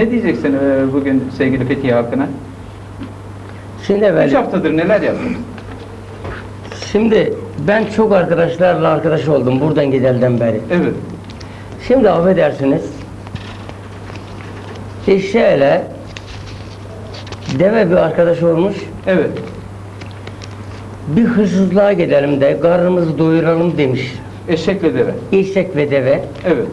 Ne diyeceksin e, bugün sevgili Fethiye halkına? Şimdi Üç efendim, haftadır neler yaptın? şimdi ben çok arkadaşlarla arkadaş oldum buradan gidelden beri. Evet. Şimdi affedersiniz, eşeğiyle deve bir arkadaş olmuş, Evet. bir hırsızlığa gidelim de karnımızı doyuralım demiş. Eşekle deve. Eşek ve deve. Evet.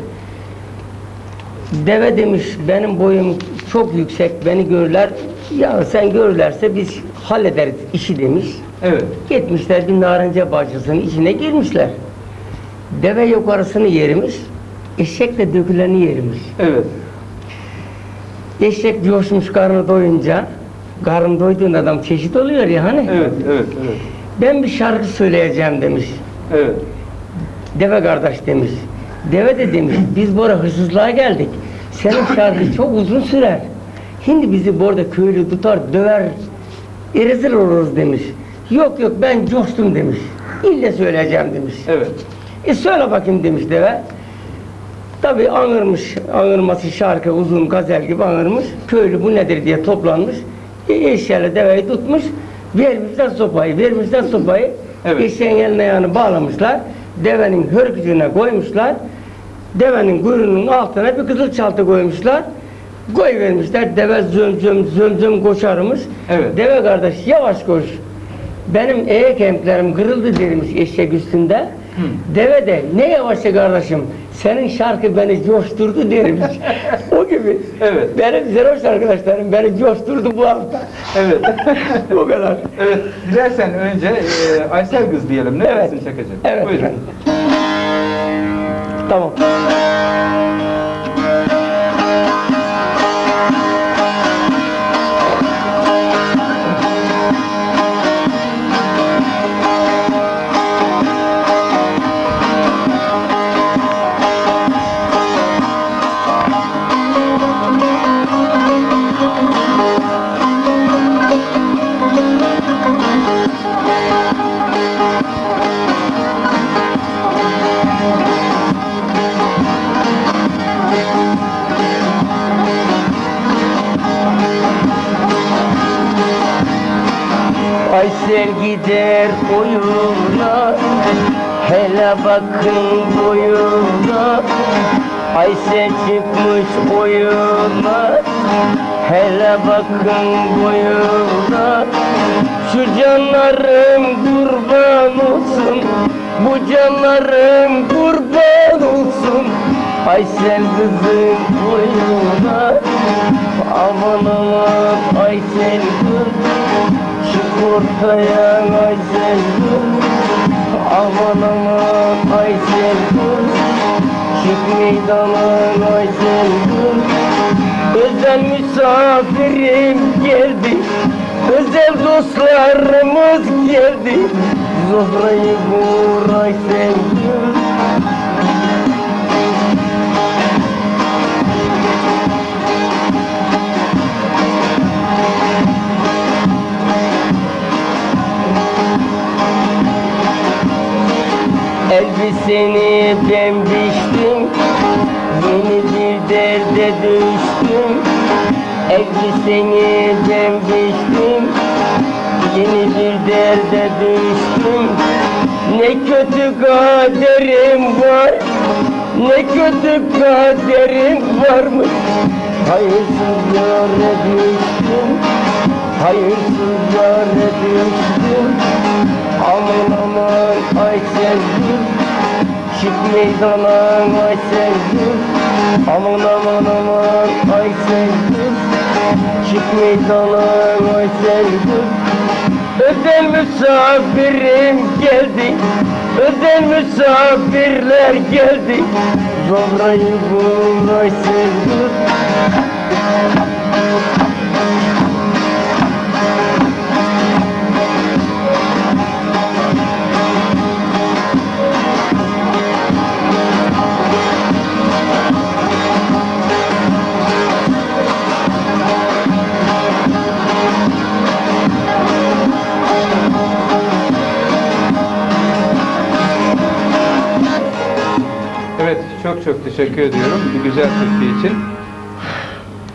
Deve demiş benim boyum çok yüksek beni görürler. Ya sen görürlerse biz hallederiz işi demiş. Evet. Gitmişler bir narince bahçesinin içine girmişler. Deve yukarısını yermiş. Eşek de döküleni yermiş. Evet. Eşek coşmuş karnı doyunca. Karnı doyduğunda adam çeşit oluyor ya hani. Evet. Evet. Evet. Ben bir şarkı söyleyeceğim demiş. Evet. Deve kardeş demiş. Deve de demiş biz buraya hırsızlığa geldik. Senin şarkı çok uzun sürer. Şimdi bizi burada köylü tutar döver. Rezil oluruz demiş. Yok yok ben coştum demiş. İlle söyleyeceğim demiş. Evet. E söyle bakayım demiş deve. Tabi anırmış, anırması şarkı uzun gazel gibi anırmış. Köylü bu nedir diye toplanmış. E, eşeğiyle deveyi tutmuş. Vermişler sopayı, vermişler sopayı. Evet. Eşeğin eline ayağını bağlamışlar. Devenin hörgücüğüne koymuşlar. Devenin kuyruğunun altına bir kızıl çaltı koymuşlar. Koy vermişler. Deve zöm zöm zöm zöm koşarmış. Evet. Deve kardeş yavaş koş. Benim eğe kemiklerim kırıldı dermiş eşek üstünde. Deve de ne yavaşça kardeşim senin şarkı beni coşturdu dermiş. o gibi. Evet. Benim zeroş arkadaşlarım beni coşturdu bu hafta. Evet. o kadar. evet. Dilersen önce e, Aysel kız diyelim. Ne Evet. Şakacığım? Evet. Buyurun. Efendim. Aysel gider oyuna Hele bakın boyuna. Aysel çıkmış oyuna Hele bakın boyuna. Şu canlarım kurban olsun Bu canlarım kurban olsun. Aysel kızın boyuna Aman aman Aysel ortaya kız Aman aman kız Çık meydana kız Özel misafirim geldi. Özel dostlarımız geldi. Zohra'yı vur Aysel Elbiseni ben biçtim Yeni bir derde düştüm. Elbiseni ben biçtim Yeni bir derde düştüm. Ne kötü kaderim var Ne kötü kaderim varmış. Hayırsız yâre düştüm Hayırsız yâre düştüm Aman aman ay sevdim. Çık meydana ay sevdim. Aman aman aman ay sevdim. Çık meydana ay sevdim. Özel misafirim geldi. Özel misafirler geldi. Zohra'yı bul ay sevdim Çok teşekkür ediyorum bu güzel türkü için.